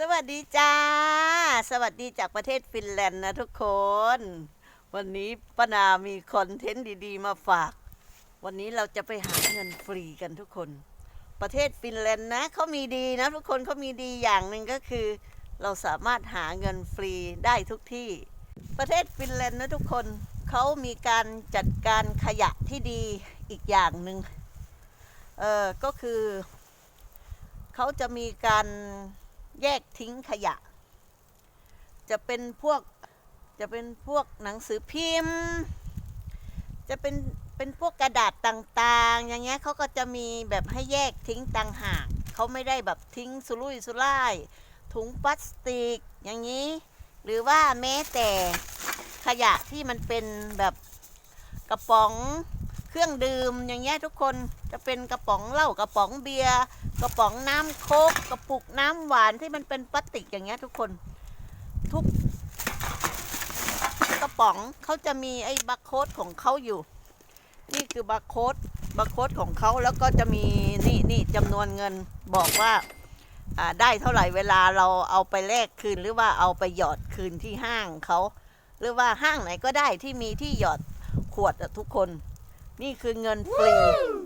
สวัสดีจ้า สวัสดีจากประเทศฟินแลนด์นะทุกคน วันนี้ป้านามีคอนเทนต์ดีๆ มาฝาก วันนี้เราจะไปหาเงินฟรีกันทุกคน ประเทศฟินแลนด์นะเขามีดีนะทุกคนเขามีดีอย่างหนึ่งก็คือ เราสามารถหาเงินฟรีได้ทุกที่ ประเทศฟินแลนด์นะทุกคนเขามีการจัดการขยะที่ดีอีกอย่างหนึ่งเออก็คือเขาจะมีการ แยกทิ้งขยะ จะเป็นพวกจะเป็นพวกหนังสือพิมพ์ จะเป็นเป็นพวกกระดาษต่างๆ อย่างเงี้ยเขาก็จะมีแบบให้แยกทิ้งต่างหากเขาไม่ได้แบบทิ้งสุรุ่ยสุร่าย ถุงพลาสติกอย่างนี้ หรือว่าแม้แต่ขยะที่มันเป็นแบบกระป๋องเครื่องดื่มอย่างเงี้ยทุกคนจะเป็นกระป๋องเหล้ากระป๋องเบียร์ กระป๋องน้ำโคกกระปุกน้ำหวานที่มันเป็นพลาสติกอย่างเงี้ยทุกคน ทุก กระป๋องเขาจะมีไอ้บาร์โค้ดของเขาอยู่ นี่คือบาร์โค้ดบาร์โค้ดของเขาแล้วก็จะมีนี่นี่จำนวนเงินบอกว่าได้เท่าไหร่เวลาเราเอาไปแลกคืน หรือว่าเอาไปหยอดคืนที่ห้างเขาหรือว่าห้างไหนก็ได้ที่มีที่หยอดขวดทุกคน นี่คือเงินฟรี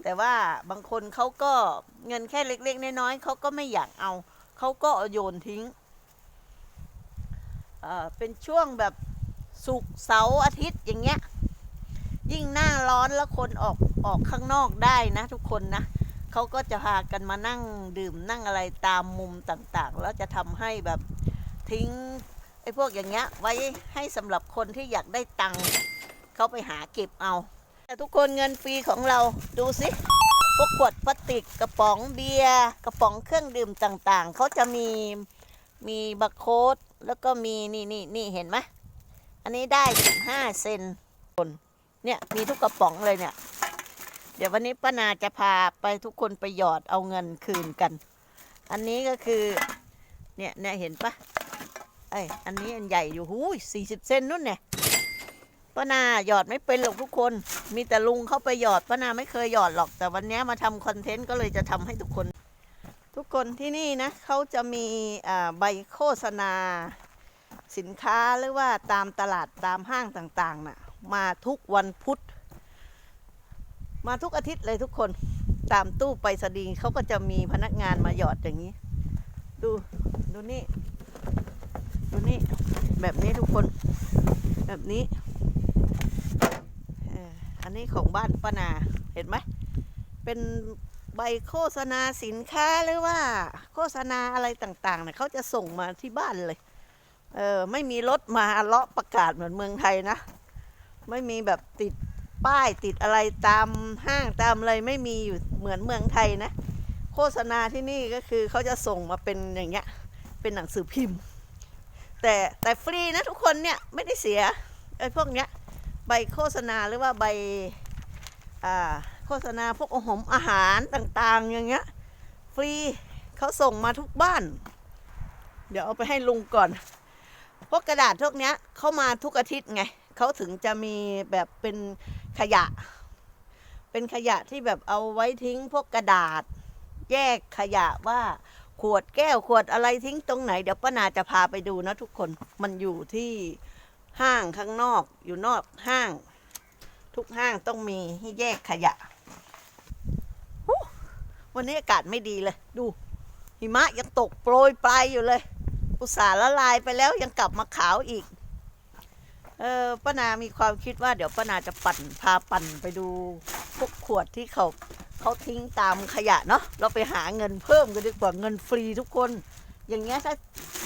แต่ว่าบางคนเขาก็เงินแค่เล็ก ๆ น้อยๆเขาก็ไม่อยากเอา เขาก็โยนทิ้ง เป็นช่วงแบบศุกเสาร์อาทิตย์อย่างเงี้ย ยิ่งหน้าร้อนแล้วคนออกออกข้างนอกได้นะทุกคนนะเขาก็จะพากันมานั่งดื่มนั่งอะไรตามมุมต่างๆ แล้วจะทำให้แบบทิ้งไอ้พวกอย่างเงี้ยไว้ให้สำหรับคนที่อยากได้ตังค์เขาไปหาเก็บเอา แต่ทุกคนเงินฟรีของเราดูสิพวกขวดพลาสติกกระป๋องเบียร์กระป๋องเครื่องดื่มต่างๆ เขาจะมีมีบาร์โค้ดแล้วก็มีนี่นี่นี่เห็นไหมอันนี้ได้15เซนคนเนี่ยมีทุกกระป๋องเลยเนี่ย เดี๋ยววันนี้ป้านาจะพาไปทุกคนไปหยอดเอาเงินคืนกัน อันนี้ก็คือเนี่ยเนี่ยเห็นปะไอยอันนี้อันใหญ่อยู่หูยสี่สิบเซนนู่นเนี่ย ป้านาหยอดไม่เป็นหรอกทุกคน มีแต่ลุงเข้าไปหยอดป้านาไม่เคยหยอดหรอก แต่วันนี้มาทำคอนเทนต์ก็เลยจะทำให้ทุกคน ทุกคนที่นี่นะเขาจะมีใบโฆษณา สินค้าหรือว่าตามตลาดตามห้างต่างๆน่ะมาทุกวันพุธ มาทุกอาทิตย์เลยทุกคนตามตู้ไปรษณีย์เขาก็จะมีพนักงานมาหยอดอย่างนี้ ดูดูนี่ ดูนี่ แบบนี้ทุกคน แบบนี้ อันนี้ของบ้านป้านา เห็นไหม เป็นใบโฆษณาสินค้าหรือว่า โฆษณาอะไรต่างๆเนี่ยเขาจะส่งมาที่บ้านเลย เออ ไม่มีรถมาเลาะประกาศเหมือนเมืองไทยนะ ไม่มีแบบติดป้ายติดอะไรตามห้างตามอะไรไม่มีอยู่เหมือนเมืองไทยนะ โฆษณาที่นี่ก็คือเขาจะส่งมาเป็นอย่างเงี้ย เป็นหนังสือพิมพ์ แต่แต่ฟรีนะทุกคนเนี่ยไม่ได้เสียไอ้พวกเนี้ย ใบโฆษณาหรือว่าใบาโฆษณาพวกอาหารอาหารต่างๆ อย่างเงี้ยฟรีเขาส่งมาทุกบ้าน เดี๋ยวเอาไปให้ลุงก่อน พวกกระดาษพวกเนี้ยเข้ามาทุกอาทิตย์ไงเขาถึงจะมีแบบเป็นขยะ เป็นขยะที่แบบเอาไว้ทิ้งพวกกระดาษ แยกขยะว่าขวดแก้วขวดอะไรทิ้งตรงไหน เดี๋ยวป้านาจะพาไปดูนะทุกคนมันอยู่ที่ ห้างข้างนอกอยู่นอกห้าง ทุกห้างต้องมีให้แยกขยะ วันนี้อากาศไม่ดีเลย ดู หิมะยังตกโปรยปลายอยู่เลย อุตส่าห์ละลายไปแล้วยังกลับมาขาวอีก เออป้านามีความคิดว่าเดี๋ยวป้านาจะปั่นพาปั่นไปดูพวกขวดที่เขาเขาทิ้งตามขยะเนาะเราไปหาเงินเพิ่มกันดีกว่าเงินฟรีทุกคน อย่างเงี้ยถ้า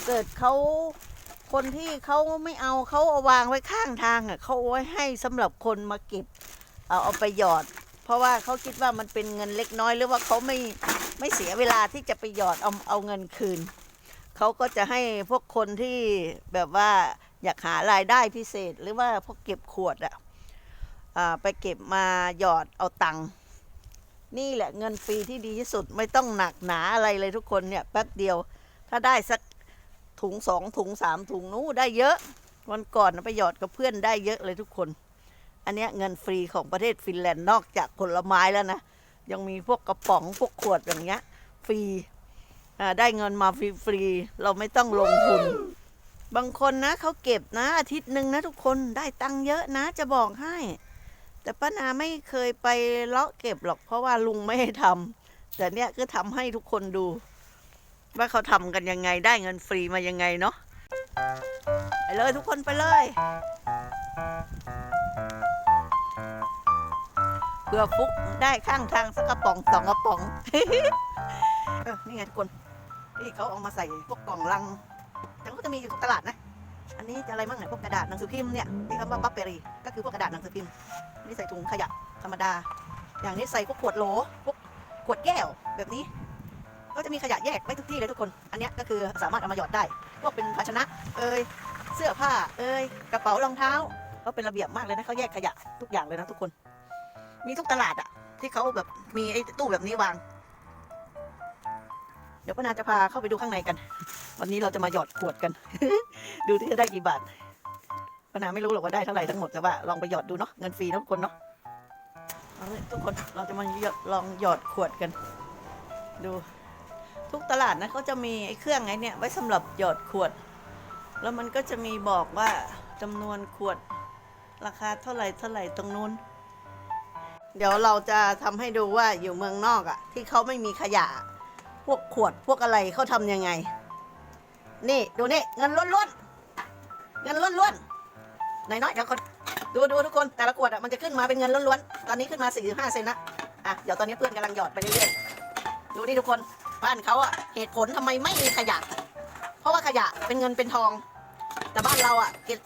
เกิดเขา คนที่เขาไม่เอาเขาเอาวางไว้ข้างทางอะเขาเอาไว้ให้สำหรับคนมาเก็บเอาเอาไปหยอด เพราะว่าเขาคิดว่ามันเป็นเงินเล็กน้อยหรือว่าเขาไม่ไม่เสียเวลาที่จะไปหยอดเอาเอาเงินคืนเขาก็จะให้พวกคนที่แบบว่าอยากหารายได้พิเศษหรือว่าพวกเก็บขวดอะอ่าไปเก็บมาหยอดเอาตังค์นี่แหละเงินฟรีที่ดีที่สุดไม่ต้องหนักหนาอะไรเลยทุกคนเนี่ยแป๊บเดียว ถ้าได้สัก ถุงสองถุงสามถุงนู้ได้เยอะ วันก่อนไปหยอดกับเพื่อนได้เยอะเลยทุกคน อันเนี้ยเงินฟรีของประเทศฟินแลนด์นอกจากผลไม้แล้วนะ ยังมีพวกกระป๋องพวกขวดอย่างเงี้ย ฟรีอ่าได้เงินมาฟรีๆเราไม่ต้องลงทุน บางคนนะเขาเก็บนะอาทิตย์หนึ่งนะทุกคนได้ตังค์เยอะนะจะบอกให้ แต่ป้านาไม่เคยไปเลาะเก็บหรอกเพราะว่าลุงไม่ให้ทำแต่เนี่ยก็ทำให้ทุกคนดู ว่าเขาทำกันยังไงได้เงินฟรีมายังไงเนาะไปเลยทุกคนไปเลยเพื่อฟุกได้ข้างทางสักกระป๋องสองกระป๋องเออนี่ไงทุกคนที่เขาเอามาใส่พวกกล่องลังแต่ก็จะมีอยู่ทุกตลาดนะ อันนี้จะอะไรบ้างเนี่ยพวกกระดาษหนังสือพิมพ์เนี่ยที่เขาว่าบัฟเบอรี่ก็คือพวกกระดาษหนังสือพิมพ์นี่ใส่ถุงขยะธรรมดา อย่างนี้ใส่พวกขวดโหลพวกขวดแก้วแบบนี้ ก็จะมีขยะแยกไว้ทุกที่เลยทุกคน อันนี้ก็คือสามารถเอามาหยอดได้ พวกเป็นภาชนะ เอ้ยเสื้อผ้า เอ้ยกระเป๋ารองเท้าเขาเป็นระเบียบมากเลยนะเขาแยกขยะทุกอย่างเลยนะทุกคน มีทุกตลาดอะที่เขาแบบมีไอ้ตู้แบบนี้วาง เดี๋ยวป้านาจะพาเข้าไปดูข้างในกัน วันนี้เราจะมาหยอดขวดกัน ดูที่จะได้กี่บาทป้านาไม่รู้หรอกว่าได้เท่าไหร่ทั้งหมดแต่ว่าลองไปหยอดดูเนาะเงินฟรีนะทุกคนเนาะทุกคนเราจะมาลองหยอดขวดกัน ดู ทุกตลาดนะเขาจะมีไอ้เครื่องไอ้เนี่ยไว้สำหรับหยอดขวด แล้วมันก็จะมีบอกว่าจำนวนขวดราคาเท่าไหร่เท่าไหร่ตรงนู้น เดี๋ยวเราจะทำให้ดูว่าอยู่เมืองนอกอะที่เขาไม่มีขยะ พวกขวดพวกอะไรเขาทำยังไง นี่ดูนี่เงินล้วนๆเงินล้วนๆน้อยๆเดี๋ยวคนดูดูทุกคนแต่ละขวดอะมันจะขึ้นมาเป็นเงินล้วนๆตอนนี้ขึ้นมา45เซนนะอะเดี๋ยวตอนนี้เพื่อนกำลังหยอดไปเรื่อยๆดูนี่ทุกคน บ้านเขาอะเหตุผลทำไมไม่มีขยะ เพราะว่าขยะเป็นเงินเป็นทอง แต่บ้านเราอะเก็บ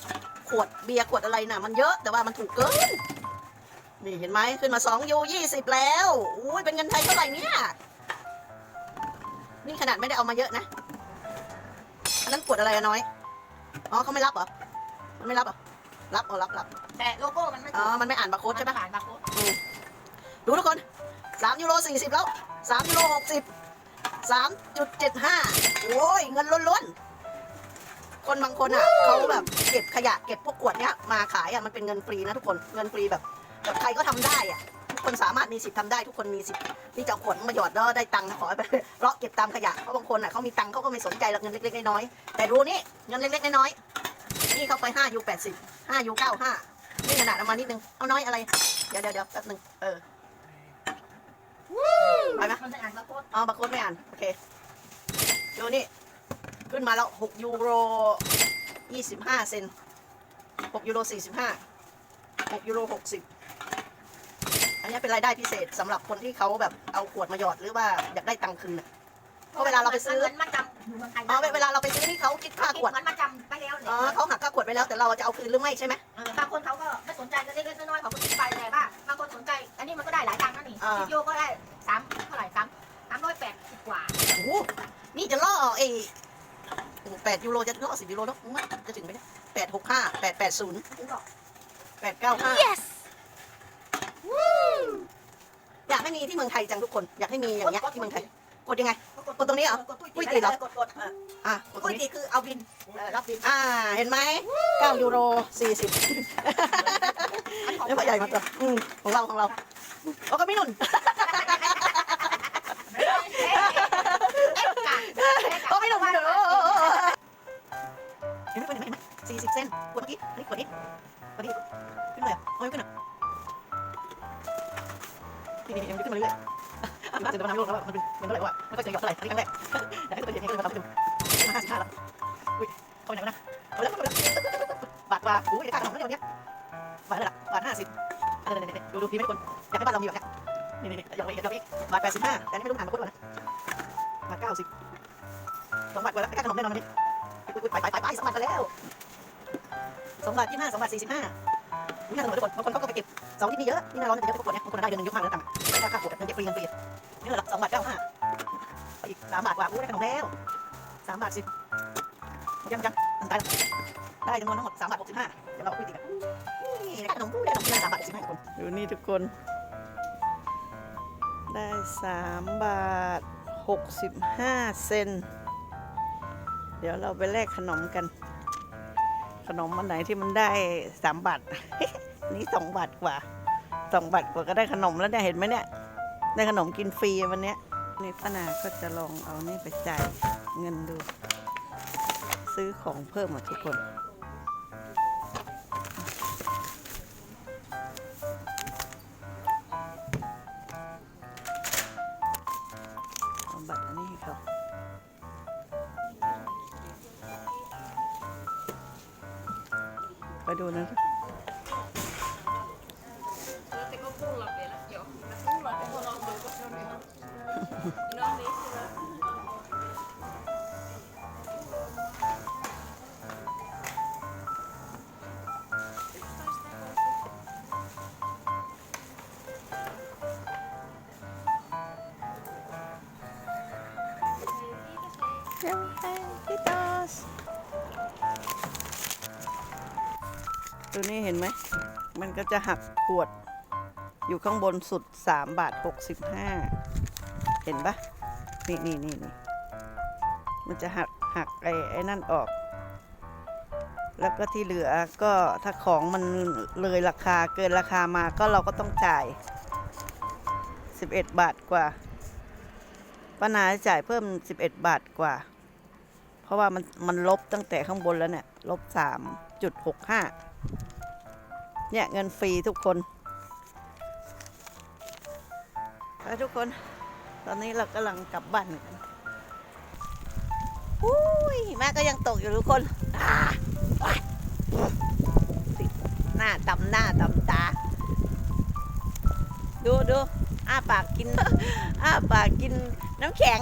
ขวดเบียร์ขวดอะไรน่ะ มันเยอะแต่ว่ามันถูกเกินนี่เห็นไหมขึ้นมา2ยู20แล้วอุ้ยเป็นเงินไทยเท่าไหร่เนี่ยนี่ขนาดไม่ได้เอามาเยอะนะอันนั้นกดอะไรอะน้อยอ๋อเขาไม่รับเหรอมันไม่รับเหรอรับอ๋อรับรับแต่โลโก้มันไม่อ๋อมันไม่อ่านบาร์โค้ดใช่ปะผ่านบาร์โค้ดดูทุกคนสามยูโรสี่สิบแล้วสามยูโรหกสิบ สามจุดเจ็ดห้าโอ้ย เงินล้วนๆ คนบางคนอะเขาแบบเก็บขยะเก็บพวกขวดเนี้ยมาขายอะมันเป็นเงินฟรีนะทุกคน เงินฟรีแบบแบบใครก็ทำได้อะ ทุกคนสามารถมีสิทธิ์ทำได้ทุกคนมีสิทธิ์ที่จะเอาขวดมาหยอดแล้วได้ตังค์ขอไปเลาะเก็บตามขยะ เพราะบางคนอะเขามีตังค์เขาก็ไม่สนใจหรอกเงินเล็กๆน้อยๆ แต่ดูนี่เงินเล็กๆน้อยๆ นี่เขาไป5ยู80 5ยู95 นี่ขนาดเอามานิดนึง เอาน้อยอะไร เดี๋ยวเดี๋ยวเดี๋ยวแป๊บนึง เออ ไปไหมมันจะอ่านบาร์โค้ดอ๋อบาร์โค้ดไม่อ่าน โอเคดูนี่ ขึ้นมาแล้ว6ยูโร25เซน6ยูโร45 6ยูโร60อันนี้เป็นรายได้พิเศษสำหรับคนที่เขาแบบเอาขวดมาหยอดหรือว่าอยากได้ตังค์คืนน่ะเพราะเวลาเราไปซื้อมันมาจำอยู่เมืองไทยอ๋อเวลาเราไปซื้อนี่เขาคิดค่าขวดมันมาจำไปแล้วเนี่ยอ๋อเขาหักค่าขวดไปแล้วแต่เราจะเอาคืนหรือไม่ใช่ไหมเออบางคนเขาก็ไม่สนใจก็เล็กๆน้อยๆเขาก็คิดไปแต่ว่าบางคนสนใจ อันนี้มันก็ได้หลายตังค์นะนี่อ่าสิบโยก็ได้ สามเท่าไหร่สามสามร้อยแปดสิบกว่าโอ้โหนี่จะล่อไอ้แปดยูโรจะล่อสิบยูโรแล้วมั้งจะถึงไหมเนี่ยแปดหกห้าแปดแปดศูนย์ถึงบอกแปดเก้าห้า yes อยากให้มีที่เมืองไทยจังทุกคน อยากให้มีอย่างเงี้ยที่เมืองไทย กดยังไง กดตรงนี้เหรอกดอุ้ยติดเหรอ กดกดอะกดตรอุ้งยนี้ตีคือเอาบินเออรับบิน อ่า เห็นไหมเก้ายูโรสี่สิบอันนี้ของนี่พ่อใหญ่มาตัวอืมของเราของเราโอ้ก็ไม่นุ่น ห้าสิบอันนี้ดูดูพี่ไม่คนอยากให้บ้านเรามีแบบนี้นี่นี่หยอดไปหยอดไปบาทแปดสิบห้าแต่นี่ไม่รู้อ่านมาพูดว่านะบาทเก้าสิบสองบาทกว่าแล้วได้ค่าขนมแน่นอนวันนี้ไปไปไปไปสองบาทกันแล้วสองบาทยี่ห้าสองบาทสี่สิบห้านี่น่าสนุกทุกคนบางคนเขาก็ไปเก็บเสาร์ที่นี่เยอะนี่น่าร้อนแต่เยอะทุกคนเนี่ยบางคนได้เดือนนึงเยอะมากเลยตังค์ไม่ได้ค่าขวดเงินเก็บฟรีเงินฟรีนี่แหละสองบาทเก้าห้าอีกสามบาทกว่าอู้ได้ขนมแล้วสามบาทสิบยังยังตายได้จำนวนทั้งหมดสามบาทหกสิบห้าเดี๋ยวเราคุยติดกัน ขนมได้ขนมได้สามบาทสิบห้าคนดูนี่ทุกคน ได้สามบาทหกสิบห้าเซนเดี๋ยวเราไปแลกขนมกัน ขนมอันไหนที่มันได้สามบาท นี่สองบาทกว่าสองบาทกว่าก็ได้ขนมแล้วเนี่ยเห็นไหมเนี่ย ได้ขนมกินฟรีวันนี้นี่ป้านาก็จะลองเอานี่ไปจ่ายเงินดู ซื้อของเพิ่มอะทุกคน ตัวนี้เห็นไหม มันก็จะหักขวด อยู่ข้างบนสุด 3 บาท 65 เห็นปะนี่นี่นี่นี่มันจะหักหักไอ้ไอ้นั่นออก แล้วก็ที่เหลือก็ถ้าของมันเลยราคาเกินราคามาก็เราก็ต้องจ่าย 11 บาทกว่าป้านาจ่ายเพิ่ม 11 บาทกว่า เพราะว่ามันมันลบตั้งแต่ข้างบนแล้วเนี่ยลบ3.65เนี่ยเงินฟรีทุกคนไปทุกคน ตอนนี้เรากำลังกลับบ้านกันอุ้ยหิมะก็ยังตกอยู่ทุกคนอ่าว้ายหน้าตำหน้าตำตา ดูดูอ้าปากกิน อ้าปากกิน น้ำแข็ง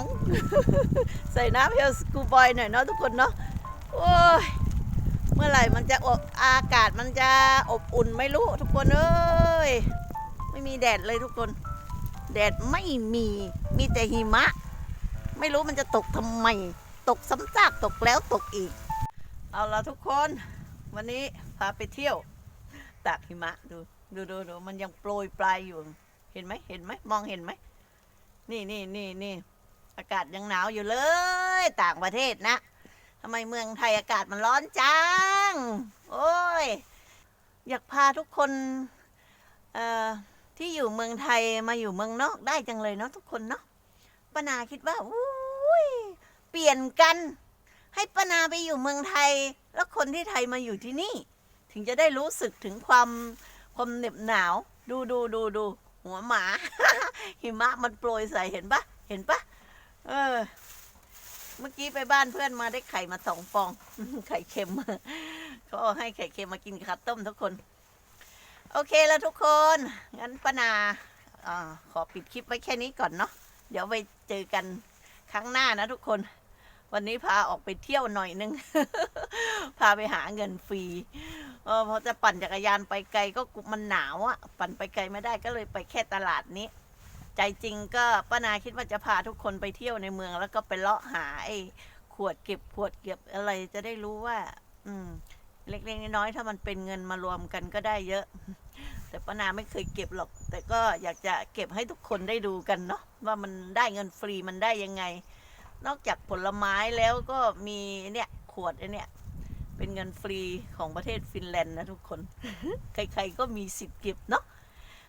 ใส่น้ำเฮลสกูบอยหน่อยเนาะทุกคนเนาะโอ้ยเมื่อไหร่มันจะอบอากาศมันจะอบอุ่นไม่รู้ทุกคนเอ้ยไม่มีแดดเลยทุกคน แดดไม่มีมีแต่หิมะ ไม่รู้มันจะตกทำไม ตกซ้ำซากตกแล้วตกอีก เอาละทุกคน วันนี้พาไปเที่ยวตากหิมะดูดูดูดูมันยังโปรยปลายอยู่ เห็นไหมเห็นไหมมองเห็นไหม นี่นี่นี่นี่อากาศยังหนาวอยู่เลย ต่างประเทศนะทำไมเมืองไทยอากาศมันร้อนจัง โอ้ย อยากพาทุกคนเอ่อที่อยู่เมืองไทยมาอยู่เมืองนอกได้จังเลยเนาะทุกคนเนาะปนาคิดว่าอุ้ยเปลี่ยนกัน ให้ปนาไปอยู่เมืองไทย แล้วคนที่ไทยมาอยู่ที่นี่ ถึงจะได้รู้สึกถึงความความเหน็บหนาว ดูดูดูดู หัวหมา หิมะมันโปรยใส่เห็นปะเห็นปะเออ เมื่อกี้ไปบ้านเพื่อนมาได้ไข่มาสองฟอง ไข่เค็มเขาให้ไข่เค็มมากินกับข้าวต้มทุกคน โอเคแล้วทุกคน งั้นปนาอาขอปิดคลิปไว้แค่นี้ก่อนเนาะเดี๋ยวไปเจอกันครั้งหน้านะทุกคน วันนี้พาออกไปเที่ยวหน่อยนึง พาไปหาเงินฟรี เออพอจะปั่นจักรยานไปไกลก็มันหนาวอะ่ะปั่นไปไกลไม่ได้ก็เลยไปแค่ตลาดนี้ ใจจริงก็ป้านาคิดว่าจะพาทุกคนไปเที่ยวในเมือง แล้วก็ไปเลาะหาไอ้ขวดเก็บขวดเก็บอะไรจะได้รู้ว่า อืม เล็กๆน้อยๆถ้ามันเป็นเงินมารวมกันก็ได้เยอะ แต่ป้านาไม่เคยเก็บหรอก แต่ก็อยากจะเก็บให้ทุกคนได้ดูกันเนาะว่ามันได้เงินฟรีมันได้ยังไง นอกจากผลไม้แล้วก็มีเนี่ยขวดไอ้เนี่ย เป็นเงินฟรีของประเทศฟินแลนด์นะทุกคน ใครๆก็มีสิทธิ์เก็บเนาะ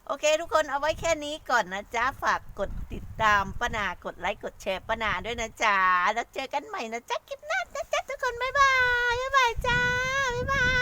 โอเค ทุกคนเอาไว้แค่นี้ก่อนนะจ๊ะ ฝากกดติดตามป้านากดไลค์กดแชร์ป้านาด้วยนะจ๊ะ แล้วเจอกันใหม่นะจ๊ะคลิปหน้านะจ๊ะทุกคน บ๊ายบาย บ๊ายบายจ้ายบาย